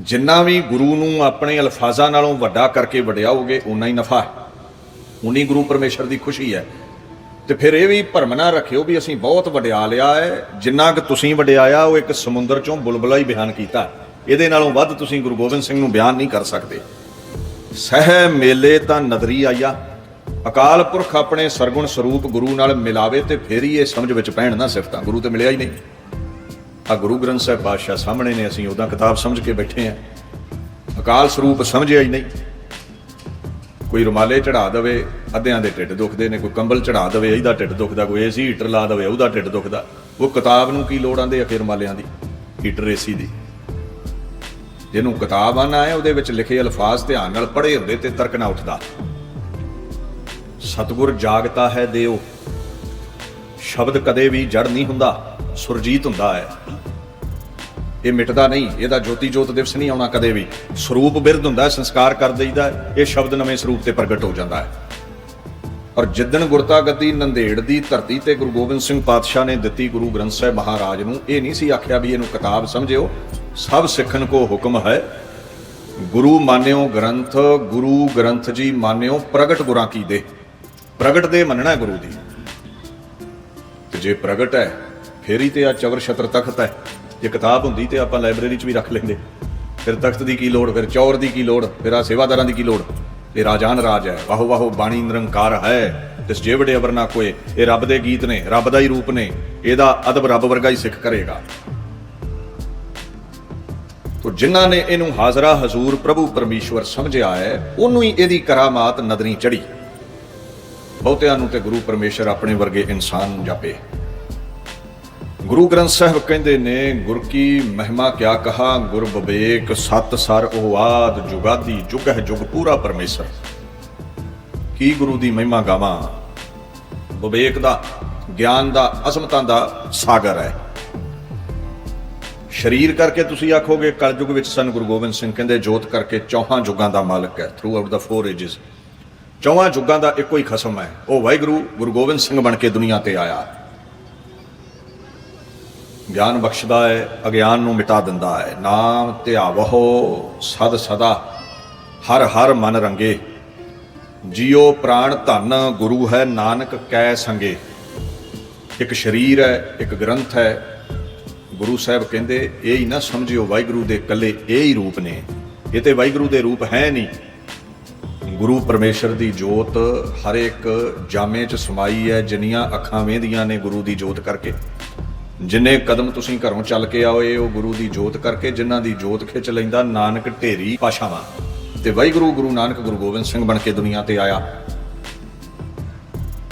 ਜਿੰਨਾ ਵੀ ਗੁਰੂ ਨੂੰ ਆਪਣੇ ਅਲਫਾਜ਼ਾਂ ਨਾਲੋਂ ਵੱਡਾ ਕਰਕੇ ਵਡਿਆਓਗੇ ਉਨਾ ਹੀ ਨਫਾ ਹੈ। ਉਨੀ ਗੁਰੂ ਪਰਮੇਸ਼ਰ ਦੀ ਖੁਸ਼ੀ ਹੈ। ਤੇ ਫਿਰ ਇਹ ਵੀ ਭਰਮ ਨਾ ਰੱਖਿਓ ਵੀ ਅਸੀਂ ਬਹੁਤ ਵਡਿਆ ਲਿਆ ਹੈ। ਜਿੰਨਾ ਕਿ ਤੁਸੀਂ ਵਡਿਆਇਆ, ਉਹ ਇੱਕ ਸਮੁੰਦਰ ਚੋਂ ਬੁਲਬੁਲਾ ਹੀ ਬਿਆਨ ਕੀਤਾ। ਇਹਦੇ ਨਾਲੋਂ ਵੱਧ ਤੁਸੀਂ ਗੁਰੂ ਗੋਬਿੰਦ ਸਿੰਘ ਨੂੰ ਬਿਆਨ ਨਹੀਂ ਕਰ ਸਕਦੇ। ਸਹਿ ਮੇਲੇ ਤਾਂ ਨਦਰੀ ਆਇਆ। ਅਕਾਲ ਪੁਰਖ ਆਪਣੇ ਸਰਗੁਣ ਸਰੂਪ ਗੁਰੂ ਨਾਲ ਮਿਲਾਵੇ ਤੇ ਫੇਰ ਹੀ ਇਹ ਸਮਝ ਵਿੱਚ ਪੈਣ ਨਾ ਸਿਫਤਾਂ। ਗੁਰੂ ਤੇ ਮਿਲਿਆ ਹੀ ਨਹੀਂ। ਆ ਗੁਰੂ ਗ੍ਰੰਥ ਸਾਹਿਬ ਪਾਤਸ਼ਾਹ ਸਾਹਮਣੇ ਨੇ, ਅਸੀਂ ਉਹਦਾ ਕਿਤਾਬ ਸਮਝ ਕੇ ਬੈਠੇ ਆਂ ਅਕਾਲ ਸਰੂਪ ਸਮਝਿਆ ਹੀ ਨਹੀਂ। ਕੋਈ ਰੁਮਾਲੇ ਚੜਾ ਦਵੇ, ਅੱਧਿਆਂ ਦੇ ਢਿੱਡ ਦੁਖਦੇ ਨੇ, ਕੋਈ ਕੰਬਲ ਚੜਾ ਦਵੇ, ਇਹਦਾ ਢਿੱਡ ਦੁਖਦਾ, ਕੋਈ ਏਸੀ ਹੀਟਰ ਲਾ ਦਵੇ, ਉਹਦਾ ਢਿੱਡ ਦੁਖਦਾ। ਉਹ ਕਿਤਾਬ ਨੂੰ ਕੀ ਲੋੜ ਆਂਦੇ ਆ ਰੁਮਾਲਿਆਂ ਦੀ? ਹੀਟਰ, ਏਸੀ ਦੀ। ਜਿਹਨੂੰ ਕਿਤਾਬ ਆਣਾ ਹੈ, ਉਹਦੇ ਵਿੱਚ ਲਿਖੇ ਅਲਫਾਜ਼ ਧਿਆਨ ਨਾਲ ਪੜ੍ਹੇ ਹੁੰਦੇ ਤੇ ਤਰਕ ਨਾ ਉੱਠਦਾ। ਸਤਿਗੁਰ ਜਾਗਤਾ ਹੈ ਦਿਓ। ਸ਼ਬਦ ਕਦੇ ਵੀ ਜੜ ਨਹੀਂ ਹੁੰਦਾ। ਸੁਰਜੀਤ ਹੁੰਦਾ ਹੈ। ਇਹ ਮਿਟਦਾ ਨਹੀਂ, ਇਹਦਾ ਜੋਤੀ ਜੋਤ ਦਿਵਸ ਨਹੀਂ ਆਉਣਾ ਕਦੇ ਵੀ। ਸਰੂਪ ਬਿਰਧ ਹੁੰਦਾ ਸੰਸਕਾਰ ਕਰ ਦਈਦਾ ਇਹ ਸ਼ਬਦ ਨਵੇਂ ਸਰੂਪ ਤੇ ਪ੍ਰਗਟ ਹੋ ਜਾਂਦਾ ਹੈ। ਔਰ ਜਿੱਦਣ ਗੁਰਤਾ ਗੱਦੀ ਨੰਦੇੜ ਦੀ ਧਰਤੀ ਤੇ ਗੁਰੂ ਗੋਬਿੰਦ ਸਿੰਘ ਪਾਤਸ਼ਾਹ ਨੇ ਦਿੱਤੀ ਗੁਰੂ ਗ੍ਰੰਥ ਸਾਹਿਬ ਮਹਾਰਾਜ ਨੂੰ, ਇਹ ਨਹੀਂ ਸੀ ਆਖਿਆ ਵੀ ਇਹਨੂੰ ਕਿਤਾਬ ਸਮਝਿਓ। ਸਭ ਸਿੱਖਣ ਕੋ ਹੁਕਮ ਹੈ। ਗੁਰੂ ਮਾਨਿਓ ਗ੍ਰੰਥ, ਗੁਰੂ ਗ੍ਰੰਥ ਜੀ ਮਾਨਿਓ, ਪ੍ਰਗਟ ਗੁਰਾਂ ਕੀ ਦੇ। ਪ੍ਰਗਟ ਦੇ ਮੰਨਣਾ ਗੁਰੂ ਦੀ। ਤੇ ਜੇ ਪ੍ਰਗਟ ਹੈ ਫੇਰੀ ਹੀ ਤੇ ਆ ਚਵਰ ਛਤਰ ਤਖਤ ਹੈ। ਜੇ ਕਿਤਾਬ ਹੁੰਦੀ ਤੇ ਆਪਾਂ ਲਾਇਬ੍ਰੇਰੀ 'ਚ ਵੀ ਰੱਖ ਲੈਂਦੇ। ਫਿਰ ਤਖਤ ਦੀ ਕੀ ਲੋੜ, ਫਿਰ ਚੌਰ ਦੀ ਕੀ ਲੋੜ, ਫਿਰ ਆ ਸੇਵਾਦਾਰਾਂ ਦੀ ਕੀ ਲੋੜ? ਇਹ ਰਾਜਾਨ ਰਾਜ ਹੈ। ਵਾਹੋ ਵਾਹੋ, ਬਾਣੀ ਨਿਰੰਕਾਰ ਹੈ। ਤਿਸ ਜੇ ਅਵਰ ਨਾ ਕੋਏ, ਇਹ ਰੱਬ ਦੇ ਗੀਤ ਨੇ, ਰੱਬ ਦਾ ਹੀ ਰੂਪ ਨੇ। ਇਹਦਾ ਅਦਬ ਰੱਬ ਵਰਗਾ ਹੀ ਸਿੱਖ ਕਰੇਗਾ। ਤੋ ਜਿਨ੍ਹਾਂ ਨੇ ਇਹਨੂੰ ਹਾਜ਼ਰਾ ਹਜ਼ੂਰ ਪ੍ਰਭੂ ਪਰਮੇਸ਼ਵਰ ਸਮਝਿਆ ਹੈ, ਉਹਨੂੰ ਹੀ ਇਹਦੀ ਕਰਾਮਾਤ ਨਦਰੀ ਚੜੀ ਬਹੁਤਿਆਂ ਨੂੰ ਤੇ ਗੁਰੂ ਪਰਮੇਸ਼ਰ ਆਪਣੇ ਵਰਗੇ ਇਨਸਾਨ ਨੂੰ ਜਾਪੇ। ਗੁਰੂ ਗ੍ਰੰਥ ਸਾਹਿਬ ਕਹਿੰਦੇ ਨੇ, ਗੁਰ ਕੀ ਮਹਿਮਾ ਕਿਆ ਕਹਾ, ਗੁਰ ਬਵੇਕ ਸਤ ਸਰ ਉਹ ਜੁਗਾਦੀ ਜੁਗ ਹੈ ਜੁਗ ਪੂਰਾ ਪਰਮੇਸ਼ਰ। ਕੀ ਗੁਰੂ ਦੀ ਮਹਿਮਾ ਗਾਵਾਂ? ਵਿਵੇਕ ਦਾ, ਗਿਆਨ ਦਾ, ਅਸਮਤਾਂ ਦਾ ਸਾਗਰ ਹੈ। ਸ਼ਰੀਰ ਕਰਕੇ ਤੁਸੀਂ ਆਖੋਗੇ, ਕਲਯੁਗ ਵਿੱਚ ਸਨ ਗੁਰੂ ਗੋਬਿੰਦ ਸਿੰਘ ਕਹਿੰਦੇ, ਜੋਤ ਕਰਕੇ ਚੌਹਾਂ ਯੁੱਗਾਂ ਦਾ ਮਾਲਕ ਹੈ ਥਰੂ ਆਊਟ ਦਾ ਫੋਰ ਏਜਸ ਚੌਹਾਂ ਯੁੱਗਾਂ ਦਾ ਇੱਕੋ ਹੀ ਖਸਮ ਹੈ। ਉਹ ਵਾਹਿਗੁਰੂ ਗੁਰੂ ਗੋਬਿੰਦ ਸਿੰਘ ਬਣ ਕੇ ਦੁਨੀਆ ਤੇ ਆਇਆ। ਗਿਆਨ ਬਖਸ਼ਦਾ ਹੈ, ਅਗਿਆਨ ਨੂੰ ਮਿਟਾ ਦਿੰਦਾ ਹੈ। ਨਾਮ ਧਿਆਵਹੋ, ਸਦ ਸਦਾ, ਹਰ ਹਰ ਮਨ ਰੰਗੇ। ਜਿਉ ਪ੍ਰਾਣ ਧਨ ਗੁਰੂ ਹੈ, ਨਾਨਕ ਕੈ ਸੰਗੇ। ਇੱਕ ਸ਼ਰੀਰ ਹੈ, ਇੱਕ ਗ੍ਰੰਥ ਹੈ। ਗੁਰੂ ਸਾਹਿਬ ਕਹਿੰਦੇ, ਇਹ ਹੀ ਨਾ ਸਮਝਿਓ ਵਾਹਿਗੁਰੂ ਦੇ ਇਕੱਲੇ ਇਹ ਹੀ ਰੂਪ ਨੇ। ਇਹ ਤੇ ਵਾਹਿਗੁਰੂ ਦੇ ਰੂਪ ਹੈ ਨਹੀਂ। ਗੁਰੂ ਪਰਮੇਸ਼ਰ ਦੀ ਜੋਤ ਹਰ ਇੱਕ ਜਾਮੇ 'ਚ ਸਮਾਈ ਹੈ, ਜਿੰਨੀਆਂ ਅੱਖਾਂ ਵੇਂਦੀਆਂ ਨੇ ਗੁਰੂ ਦੀ ਜੋਤ ਕਰਕੇ। ਜਿੰਨੇ ਕਦਮ ਤੁਸੀਂ ਘਰੋਂ ਚੱਲ ਕੇ ਆਓਏ, ਉਹ ਗੁਰੂ ਦੀ ਜੋਤ ਕਰਕੇ ਜਿਨ੍ਹਾਂ ਦੀ ਜੋਤ ਖਿੱਚ ਲੈਂਦਾ ਨਾਨਕ ਢੇਰੀ ਪਾਸ਼ਾਵਾਂ। ਤੇ ਵਾਹਿਗੁਰੂ, ਗੁਰੂ ਨਾਨਕ, ਗੁਰੂ ਗੋਬਿੰਦ ਸਿੰਘ ਬਣ ਕੇ ਦੁਨੀਆ ਤੇ ਆਇਆ।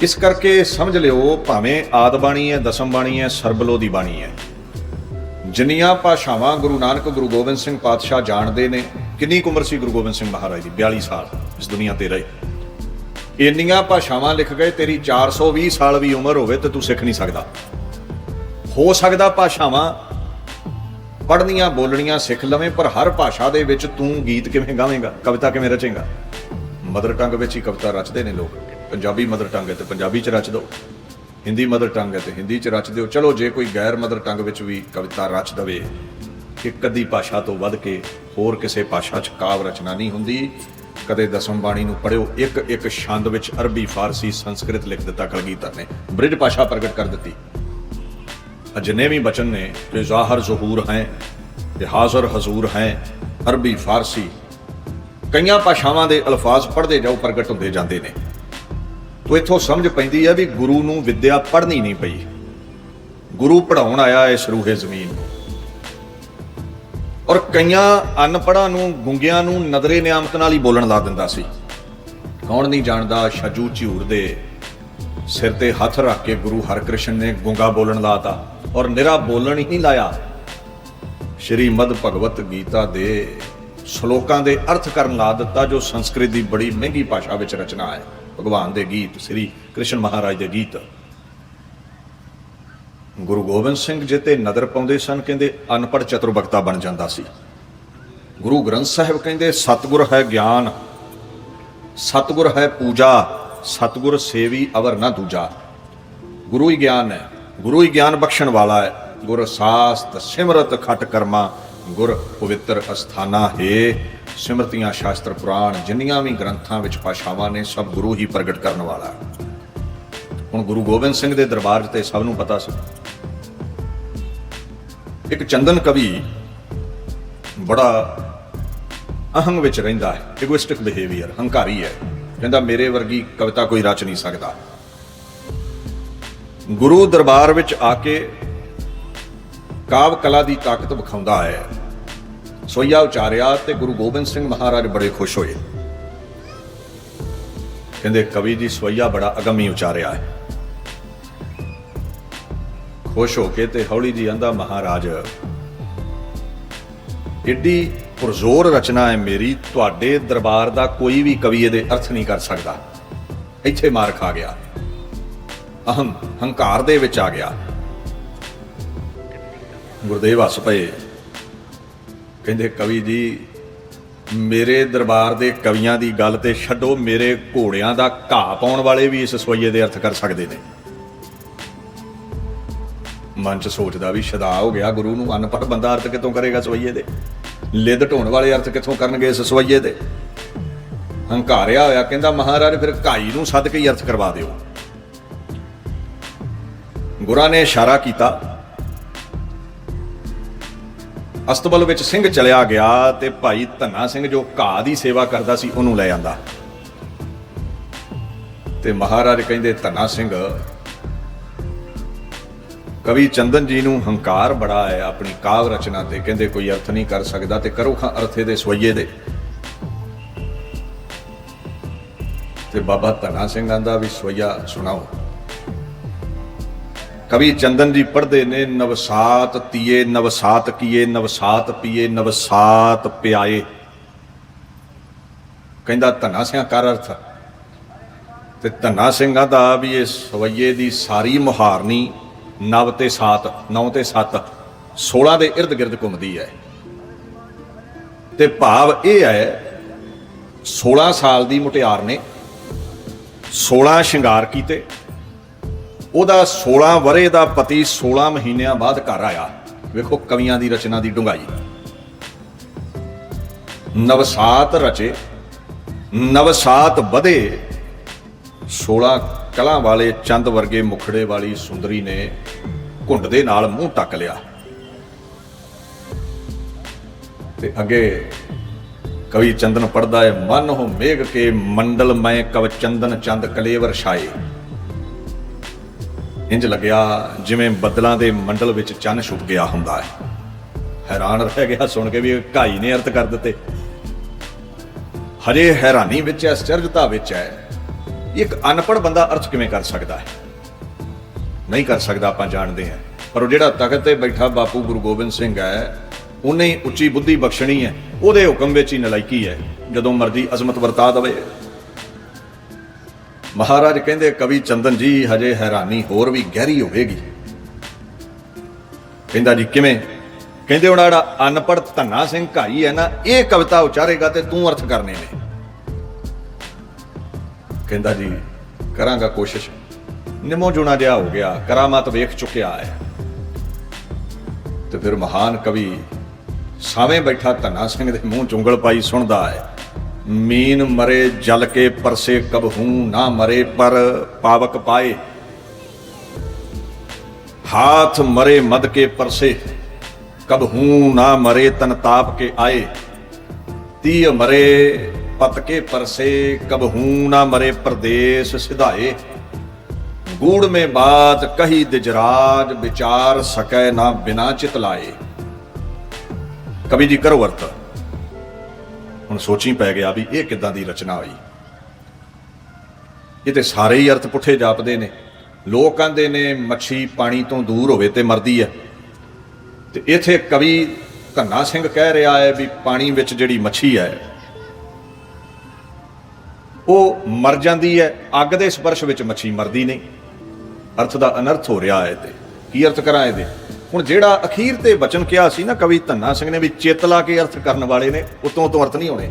ਇਸ ਕਰਕੇ ਸਮਝ ਲਿਓ, ਭਾਵੇਂ ਆਦ ਬਾਣੀ ਹੈ, ਦਸਮ ਬਾਣੀ ਹੈ ਸਰਬਲੋ ਦੀ ਬਾਣੀ ਹੈ। ਜਿੰਨੀਆਂ ਭਾਸ਼ਾਵਾਂ ਗੁਰੂ ਨਾਨਕ, ਗੁਰੂ ਗੋਬਿੰਦ ਸਿੰਘ ਪਾਤਸ਼ਾਹ ਜਾਣਦੇ ਨੇ, ਕਿੰਨੀ ਕੁ ਉਮਰ ਸੀ ਗੁਰੂ ਗੋਬਿੰਦ ਸਿੰਘ ਮਹਾਰਾਜ ਦੀ? 42 ਸਾਲ, ਇਸ ਦੁਨੀਆ ਤੇ ਰਹੇ। ਇੰਨੀਆਂ ਭਾਸ਼ਾਵਾਂ ਲਿਖ ਗਏ ਤੇਰੀ 420 ਸਾਲ ਵੀ ਉਮਰ ਹੋਵੇ ਤੇ ਤੂੰ ਸਿੱਖ ਨਹੀਂ ਸਕਦਾ। ਹੋ ਸਕਦਾ ਭਾਸ਼ਾਵਾਂ ਪੜ੍ਹਨੀਆਂ, ਬੋਲਣੀਆਂ, ਸਿੱਖ ਲਵੇਂ, ਪਰ ਹਰ ਭਾਸ਼ਾ ਦੇ ਵਿੱਚ ਤੂੰ ਗੀਤ ਕਿਵੇਂ ਗਾਵੇਂਗਾ, ਕਵਿਤਾ ਕਿਵੇਂ ਰਚੇਂਗਾ? ਮਦਰ ਟੰਗ ਵਿੱਚ ਹੀ ਕਵਿਤਾ ਰਚਦੇ ਨੇ ਲੋਕ। ਪੰਜਾਬੀ ਮਦਰ ਟੰਗ ਹੈ ਤੇ ਪੰਜਾਬੀ ਚ ਰਚ ਦਿਓ ਹਿੰਦੀ ਮਦਰ ਟੰਗ ਹੈ ਤੇ ਹਿੰਦੀ ਚ ਰਚ ਦਿਓ। ਚਲੋ, ਜੇ ਕੋਈ ਗੈਰ ਮਦਰ ਟੰਗ ਵਿੱਚ ਵੀ ਕਵਿਤਾ ਰਚ ਦਵੇ ਇੱਕ ਅੱਧੀ ਭਾਸ਼ਾ ਤੋਂ ਵੱਧ ਕੇ ਹੋਰ ਕਿਸੇ ਭਾਸ਼ਾ ਚ ਕਾਵ ਰਚਨਾ ਨਹੀਂ ਹੁੰਦੀ, ਕਦੇ ਦਸਮ ਬਾਣੀ ਨੂੰ ਪੜਿਓ ਇੱਕ ਇੱਕ ਛੰਦ ਵਿੱਚ ਅਰਬੀ, ਫਾਰਸੀ, ਸੰਸਕ੍ਰਿਤ ਲਿਖ ਦਿੱਤਾ ਕਲਗੀਧਰ ਨੇ। ਬ੍ਰਿਜ ਭਾਸ਼ਾ ਪ੍ਰਗਟ ਕਰ ਦਿੱਤੀ। जितने भी बचन ने जो ज़ाहर ज़हूर हैं ਤੇ ਹਾਜ਼ਰ ਹਜ਼ੂਰ ਹੈ ਅਰਬੀ ਫਾਰਸੀ ਕਈਆਂ ਭਾਸ਼ਾਵਾਂ ਦੇ ਅਲਫਾਜ਼ ਪੜ੍ਹਦੇ ਜਾਓ ਪ੍ਰਗਟ ਹੁੰਦੇ ਜਾਂਦੇ ਨੇ ਤੋ ਇੱਥੋਂ ਸਮਝ ਪੈਂਦੀ ਹੈ ਵੀ ਗੁਰੂ ਨੂੰ ਵਿੱਦਿਆ ਪੜ੍ਹਨੀ ਨਹੀਂ ਪਈ ਗੁਰੂ ਪੜਾਉਣ ਆਇਆ ਇਸ ਰੂਹੇ ਜ਼ਮੀਨ ਨੂੰ ਔਰ ਕਈਆਂ ਅਨਪੜ੍ਹਾਂ ਨੂੰ ਗੁੰਗਿਆਂ ਨੂੰ ਨਦਰੇ ਨਿਆਮਤ ਨਾਲ ਹੀ ਬੋਲਣ ਲਾ ਦਿੰਦਾ ਸੀ ਕੌਣ ਨਹੀਂ ਜਾਣਦਾ ਸ਼ਜੂ ਝੂਰ ਦੇ ਸਿਰ ਤੇ ਹੱਥ ਰੱਖ ਕੇ ਗੁਰੂ ਹਰਕ੍ਰਿਸ਼ਨ ਨੇ ਗੁੰਗਾ ਬੋਲਣ ਲਾਤਾ ਔਰ ਨਿਰਾ ਬੋਲਣ ਹੀ ਲਾਇਆ। ਸ਼੍ਰੀਮਦ ਭਗਵਤ ਗੀਤਾ ਦੇ ਸ਼ਲੋਕਾਂ ਦੇ ਅਰਥ ਕਰਨ ਲਾ ਦਿੱਤਾ, ਜੋ ਸੰਸਕ੍ਰਿਤ ਦੀ ਬੜੀ ਮਹਿੰਗੀ ਭਾਸ਼ਾ ਵਿੱਚ ਰਚਨਾ ਹੈ। ਭਗਵਾਨ ਦੇ ਗੀਤ, ਸ੍ਰੀ ਕ੍ਰਿਸ਼ਨ ਮਹਾਰਾਜ ਦੇ ਗੀਤ। ਗੁਰੂ ਗੋਬਿੰਦ ਸਿੰਘ ਜੀ ਤੇ ਨਜ਼ਰ ਪਾਉਂਦੇ ਸਨ, ਕਹਿੰਦੇ, ਅਨਪੜ੍ਹ ਚਤੁਰਬਕਤਾ ਬਣ ਜਾਂਦਾ ਸੀ। ਗੁਰੂ ਗ੍ਰੰਥ ਸਾਹਿਬ ਕਹਿੰਦੇ, ਸਤਿਗੁਰ ਹੈ ਗਿਆਨ, ਸਤਿਗੁਰ ਹੈ ਪੂਜਾ, ਸਤਿਗੁਰ ਸੇਵੀ ਅਵਰ ਨਾ ਦੂਜਾ। ਗੁਰੂ ਹੀ ਗਿਆਨ ਹੈ। ਗੁਰੂ ਹੀ ਗਿਆਨ ਬਖਸ਼ਣ ਵਾਲਾ ਹੈ। ਗੁਰ ਸਾਸਤ ਸਿਮਰਤ ਖਟ ਕਰਮਾ, ਗੁਰ ਪਵਿੱਤਰ ਅਸਥਾਨਾ ਹੈ। ਸਿਮਰਤੀਆਂ ਸ਼ਾਸਤਰ ਪੁਰਾਣ, ਜਿੰਨੀਆਂ ਵੀ ਗ੍ਰੰਥਾਂ ਵਿੱਚ ਭਾਸ਼ਾਵਾਂ ਨੇ, ਸਭ ਗੁਰੂ ਹੀ ਪ੍ਰਗਟ ਕਰਨ ਵਾਲਾ ਹੁਣ ਗੁਰੂ ਗੋਬਿੰਦ ਸਿੰਘ ਦੇ ਦਰਬਾਰ ਤੇ ਸਭ ਨੂੰ ਪਤਾ ਸੀ। ਇੱਕ ਚੰਦਨ ਕਵੀ ਬੜਾ ਅਹੰਗ ਵਿੱਚ ਰਹਿੰਦਾ ਹੈ। ਇਗੋਇਸਟਿਕ ਬਿਹੇਵੀਅਰ ਹੰਕਾਰੀ ਹੈ। ਕਹਿੰਦਾ, ਮੇਰੇ ਵਰਗੀ ਕਵਿਤਾ ਕੋਈ ਰਚ ਨਹੀਂ ਸਕਦਾ। ਗੁਰੂ ਦਰਬਾਰ ਵਿੱਚ ਆ ਕੇ ਕਾਵ ਕਲਾ ਦੀ ਤਾਕਤ ਵਿਖਾਉਂਦਾ ਹੈ। ਸੋਈਆ ਉਚਾਰਿਆ ਤੇ ਗੁਰੂ ਗੋਬਿੰਦ ਸਿੰਘ ਮਹਾਰਾਜ ਬੜੇ ਖੁਸ਼ ਹੋਏ। ਕਹਿੰਦੇ, ਕਵੀ ਜੀ, ਸੋਈਆ ਬੜਾ ਅਗਮੀ ਉਚਾਰਿਆ ਹੈ। ਖੁਸ਼ ਹੋ ਕੇ ਤੇ ਹੌਲੀ ਜੀ ਆਂਦਾ, ਮਹਾਰਾਜ, ਏਡੀ ਪੁਰਜ਼ੋਰ ਰਚਨਾ ਹੈ ਮੇਰੀ, ਤੁਹਾਡੇ ਦਰਬਾਰ ਦਾ ਕੋਈ ਵੀ ਕਵੀ ਇਹਦੇ ਅਰਥ ਨਹੀਂ ਕਰ ਸਕਦਾ। ਇੱਥੇ ਮਾਰ ਖਾ ਗਿਆ। ਅਹੰ ਹੰਕਾਰ ਦੇ ਵਿੱਚ ਆ ਗਿਆ। ਗੁਰਦੇਵ ਹੱਸ ਪਏ। ਕਹਿੰਦੇ, ਕਵੀ ਜੀ, ਮੇਰੇ ਦਰਬਾਰ ਦੇ ਕਵੀਆਂ ਦੀ ਗੱਲ ਤੇ ਛੱਡੋ, ਮੇਰੇ ਘੋੜਿਆਂ ਦਾ ਘਾਹ ਪਾਉਣ ਵਾਲੇ ਵੀ ਇਸ ਸਵਈਏ ਦੇ ਅਰਥ ਕਰ ਸਕਦੇ ਨੇ। ਮਨ ਚ ਸੋਚਦਾ ਵੀ ਸ਼ਦਾ ਹੋ ਗਿਆ ਗੁਰੂ ਨੂੰ ਅਨਪੜ੍ਹ ਬੰਦਾ ਅਰਥ ਕਿੱਥੋਂ ਕਰੇਗਾ ਸਵਈਏ ਦੇ? ਲਿੱਦ ਢੋਣ ਵਾਲੇ ਅਰਥ ਕਿੱਥੋਂ ਕਰਨਗੇ ਇਸ ਸਵਈਏ ਦੇ? ਹੰਕਾਰਿਆ ਹੋਇਆ, ਕਹਿੰਦਾ, ਮਹਾਰਾਜ, ਫਿਰ ਘਾਈ ਨੂੰ ਸੱਦ ਕੇ ਹੀ ਅਰਥ ਕਰਵਾ ਦਿਓ। ਗੁਰਾਂ ਨੇ ਇਸ਼ਾਰਾ ਕੀਤਾ। ਅਸਤਬਲ ਵਿੱਚ ਸਿੰਘ ਚਲਿਆ ਗਿਆ ਤੇ ਭਾਈ ਧੰਨਾ ਸਿੰਘ ਜੋ ਘਾਹ ਦੀ ਸੇਵਾ ਕਰਦਾ ਸੀ, ਉਹਨੂੰ ਲੈ ਜਾਂਦਾ ਤੇ ਮਹਾਰਾਜ ਕਹਿੰਦੇ, ਧੰਨਾ ਸਿੰਘ, ਕਵੀ ਚੰਦਨ ਜੀ ਨੂੰ ਹੰਕਾਰ ਬੜਾ ਹੈ, ਆਪਣੀ ਕਾਵ ਰਚਨਾ ਤੇ। ਕਹਿੰਦੇ, ਕੋਈ ਅਰਥ ਨਹੀਂ ਕਰ ਸਕਦਾ ਤੇ ਕਰੋ ਖਾਂ ਅਰਥੇ ਦੇ ਸਵਈਏ ਦੇ। ਤੇ ਬਾਬਾ ਧੰਨਾ ਸਿੰਘ ਆਂਦਾ ਵੀ, ਸਵਈਆ ਸੁਣਾਓ। ਕਵੀ ਚੰਦਨ ਜੀ ਪੜ੍ਹਦੇ ਨੇ, ਨਵਸਾਤ ਤੀਏ ਨਵਸਾਤ ਕੀਏ, ਨਵਸਾਤ ਪੀਏ, ਨਵਸਾਤ ਪਿਆਏ। ਕਹਿੰਦਾ ਧੰਨਾ ਸਿੰਘ ਕਰ ਅਰਥ। ਤੇ ਧੰਨਾ ਸਿੰਘਾਂ ਦਾ ਵੀ ਇਹ ਸਵਈਏ ਦੀ ਸਾਰੀ ਮੁਹਾਰਨੀ ਨਵ ਤੇ ਸਾਤ, ਨੌ ਤੇ ਸੱਤ 16 ਦੇ ਇਰਦ ਗਿਰਦ ਘੁੰਮਦੀ ਹੈ। ਤੇ ਭਾਵ ਇਹ ਹੈ 16 ਸਾਲ ਦੀ ਮੁਟਿਆਰ ਨੇ 16 ਸ਼ਿੰਗਾਰ ਕੀਤੇ ਉਹਦਾ 16 ਵਰੇ ਦਾ ਪਤੀ 16 ਮਹੀਨਿਆਂ ਬਾਅਦ ਘਰ ਆਇਆ। ਵੇਖੋ ਕਵੀਆਂ ਦੀ ਰਚਨਾ ਦੀ ਡੁੰਗਾਈ ਨਵਸਾਤ ਰਚੇ, ਨਵਸਾਤ ਵਧੇ 16 ਕਲਾਂ ਵਾਲੇ ਚੰਦ ਵਰਗੇ ਮੁਖੜੇ ਵਾਲੀ ਸੁੰਦਰੀ ਨੇ ਘੁੰਡ ਦੇ ਨਾਲ ਮੂੰਹ ਟੱਕ ਲਿਆ। ਤੇ ਅੱਗੇ ਕਵੀ ਚੰਦਨ ਪੜਦਾ ਹੈ ਮਨ ਹੋ ਮੇਘ ਕੇ ਮੰਡਲ ਮੈਂ ਕਵ ਚੰਦਨ ਚੰਦ ਕਲੇਵਰ ਛਾਏ। ਇੰਜ ਲੱਗਿਆ ਜਿਵੇਂ ਬੱਦਲਾਂ ਦੇ ਮੰਡਲ ਵਿੱਚ ਚੰਨ ਛੁਪ ਗਿਆ ਹੁੰਦਾ ਹੈ। ਹੈਰਾਨ ਰਹਿ ਗਿਆ ਸੁਣ ਕੇ ਵੀ ਘਾਈ ਨੇ ਅਰਥ ਕਰ ਦਿੱਤੇ। ਹਜੇ ਹੈਰਾਨੀ ਵਿੱਚ ਹੈ ਅਚਰਜਤਾ ਵਿੱਚ ਹੈ। ਇੱਕ ਅਨਪੜ੍ਹ ਬੰਦਾ ਅਰਥ ਕਿਵੇਂ ਕਰ ਸਕਦਾ ਹੈ? ਨਹੀਂ ਕਰ ਸਕਦਾ ਆਪਾਂ ਜਾਣਦੇ ਹਾਂ। ਪਰ ਉਹ ਜਿਹੜਾ ਤਖਤ ਤੇ ਬੈਠਾ ਬਾਪੂ ਗੁਰੂ ਗੋਬਿੰਦ ਸਿੰਘ ਹੈ, ਉਹਨੇ ਉੱਚੀ ਬੁੱਧੀ ਬਖਸ਼ਣੀ ਹੈ। ਉਹਦੇ ਹੁਕਮ ਵਿੱਚ ਹੀ ਨਲਾਇਕੀ ਹੈ। ਜਦੋਂ ਮਰਜ਼ੀ ਅਜ਼ਮਤ ਵਰਤਾ ਦਵੇ। ਮਹਾਰਾਜ ਕਹਿੰਦੇ, ਕਵੀ ਚੰਦਨ ਜੀ, ਹਜੇ ਹੈਰਾਨੀ ਹੋਰ ਵੀ ਗਹਿਰੀ ਹੋਵੇਗੀ। ਕਹਿੰਦਾ ਜੀ, ਕਿਵੇਂ? ਕਹਿੰਦੇ ਉਹਨਾਂ ਦਾ ਅਨਪੜ੍ਹ ਧੰਨਾ ਸਿੰਘ ਘਾਈ ਹੈ ਨਾ, ਇਹ ਕਵਿਤਾ ਉਚਾਰੇਗਾ ਤੇ ਤੂੰ ਅਰਥ ਕਰਨੇ ਨੇ। ਕਹਿੰਦਾ ਜੀ, ਕਰਾਂਗਾ ਕੋਸ਼ਿਸ਼। ਨਿਮੋ ਜੁਣਾ ਜਿਹਾ ਹੋ ਗਿਆ, ਕਰਾਮਾਤ ਵੇਖ ਚੁੱਕਿਆ ਹੈ। ਤੇ ਫਿਰ ਮਹਾਨ ਕਵੀ ਸਾਵੇਂ ਬੈਠਾ ਧੰਨਾ ਸਿੰਘ ਦੇ ਮੂੰਹ ਚੁੰਗਲ ਪਾਈ ਸੁਣਦਾ ਹੈ। ਮੀਨ ਮਰੇ ਜਲ ਕੇ ਪਰਸੇ ਕਬਹੂ ਨਾ ਮਰੇ ਪਰ ਪਾਵਕ ਪਾਏ। ਹਾਥ ਮਰੇ ਮਦ ਕੇ ਪਰਸੇ ਕਬਹੂ ਨਾ ਮਰੇ ਤਨ ਤਾਪ ਕੇ ਆਏ। ਤੀ ਮਰੇ ਪਤ ਕੇ ਪਰਸੇ ਕਬਹੂ ਨਾ ਮਰੇ ਪਰਦੇਸ ਸਿਧਾਏ। ਗੂੜ ਮੇ ਬਾਤ ਕਹੀ ਦਿਜਰਾਜ, ਵਿਚਾਰ ਸਕੈ ਨਾ ਬਿਨਾ ਚਿਤ ਲਾਏ। ਕਵੀ ਜੀ ਕਰੋ ਅਰਥ ਹੁਣ ਸੋਚੀ ਪੈ ਗਿਆ ਵੀ ਇਹ ਕਿੱਦਾਂ ਦੀ ਰਚਨਾ ਹੋਈ। ਇਹ ਤੇ ਸਾਰੇ ਹੀ ਅਰਥ ਪੁੱਠੇ ਜਾਪਦੇ ਨੇ। ਲੋਕ ਕਹਿੰਦੇ ਨੇ ਮੱਛੀ ਪਾਣੀ ਤੋਂ ਦੂਰ ਹੋਵੇ ਤੇ ਮਰਦੀ ਹੈ। ਤੇ ਇਥੇ ਕਵੀ ਧੰਨਾ ਸਿੰਘ ਕਹਿ ਰਿਹਾ ਹੈ ਵੀ ਪਾਣੀ ਵਿੱਚ ਜਿਹੜੀ ਮੱਛੀ ਹੈ, ਉਹ ਮਰ ਜਾਂਦੀ ਹੈ। ਅੱਗ ਦੇ ਸਪਰਸ਼ ਵਿੱਚ ਮੱਛੀ ਮਰਦੀ ਨਹੀਂ। ਅਰਥ ਦਾ ਅਨਰਥ ਹੋ ਰਿਹਾ ਹੈ ਤੇ। ਕੀ ਅਰਥ ਕਰਾਂ ਇਹਦੇ? ਹੁਣ ਜਿਹੜਾ ਅਖੀਰ ਤੇ ਬਚਨ ਕਿਹਾ ਸੀ ਨਾ ਕਵੀ ਧੰਨਾ ਸਿੰਘ ਨੇ ਵੀ ਚਿੱਤ ਲਾ ਕੇ ਅਰਥ ਕਰਨ ਵਾਲੇ ਨੇ, ਉਤੋਂ ਤੋਂ ਅਰਥ ਨਹੀਂ ਹੋਣੇ